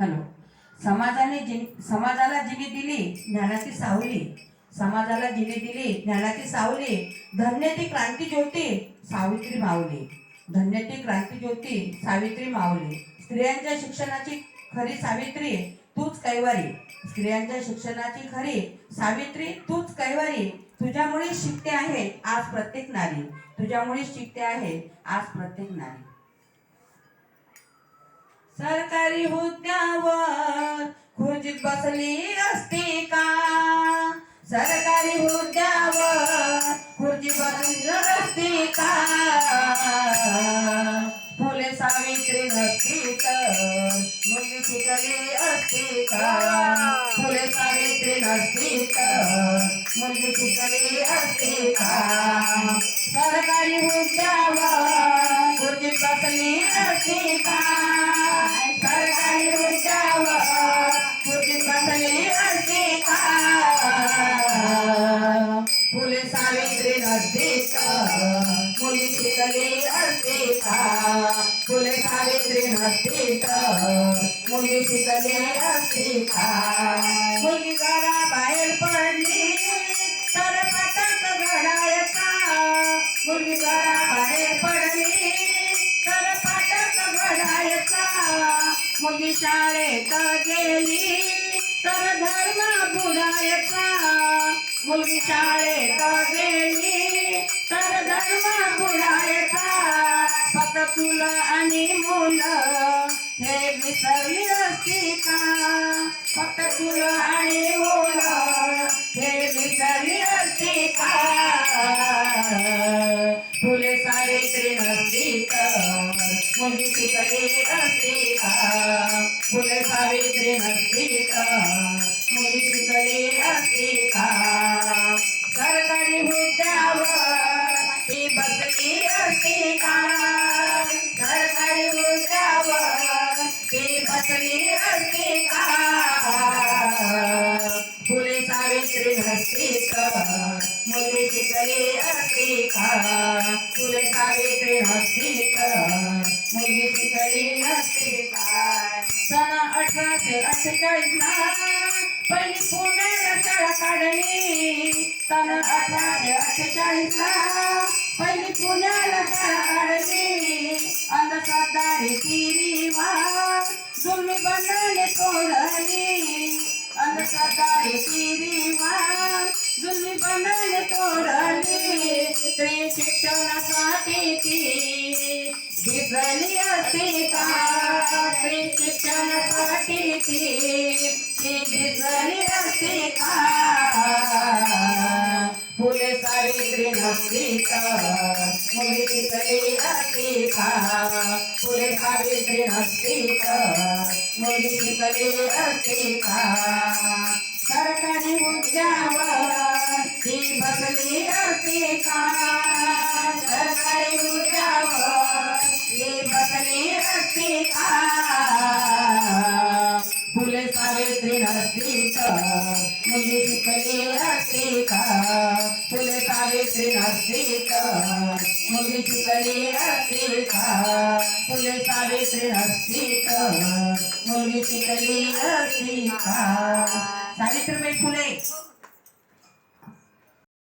Hello. समाजाने जि समाजाला जिने दिली ज्ञानाची सावली. समाजाला जिने दिली ज्ञानाची सावली. धन्य ती क्रांती ज्योती सावित्री माऊली. धन्य ती क्रांती ज्योती सावित्री माऊली. स्त्रियांच्या शिक्षणाची खरी सावित्री तूच कैवारी. स्त्रियांच्या शिक्षणाची खरी सावित्री तूच कैवारी. तुझ्यामुळे शिकते आहे आज प्रत्येक नारी. तुझ्यामुळे शिकते आहे आज प्रत्येक नारी. सरकारी हुद्द्यावर खुर्चीत बसली असती का? सरकारी हुद्द्यावर खुर्ची बसली असती का? फुले सावित्री नसती तर मुली शिकली असती का? फुले सावित्री नसती तर मुली शिकली असती का? सरकारी हुद्द्यावर खुर्चीत बसली असती का? खुर्चीत बसली का? फुले सावित्री नसती तर मुली शिकली असती का? फुले सावित्री नसती तर मुली शिकली असती का? मुलगी घरा बाहेर पडली तर पटक घडायचा मुलगी घरा बाहेर पडली तर पटक घडायचा मुलगी शाळेत गेली मुलगी शाळेत गेली तर धर्म बुडायचा फक्त तुला आणि मुलं हे विसरली असती का? फक्त तुला आणि मुलं हे विसरली असती का? फुले सावित्री नसती तर मुलगी शिकली असती का? फुले सावित्री नसती तर मुलगी पहिली पुण्याला शाळा काढली. सन अठराशे अठ्ठेचाळीस ला पहिली पुण्याला शाळा काढली अंधश्रद्धा रीतिरिवाज जुलमी बंधने तोडली अंधश्रद्धा रीतिरिवाज जुलमी बंधने तोडली स्त्री शिक्षणासाठी ती. दिसली असते का स्त्री शिक्षणासाठी ती ती दिसली असते का सावित्री नसती मुली शिकली असती का फुले सावित्री मुली सरकारी हुद्द्यावर ती बसली असती सरकारी हुद्द्यावर बसली फुले सावित्री फुले सावित्री नसती तर मुली शिकली असती का फुले. सावित्री नसती तर मुलगी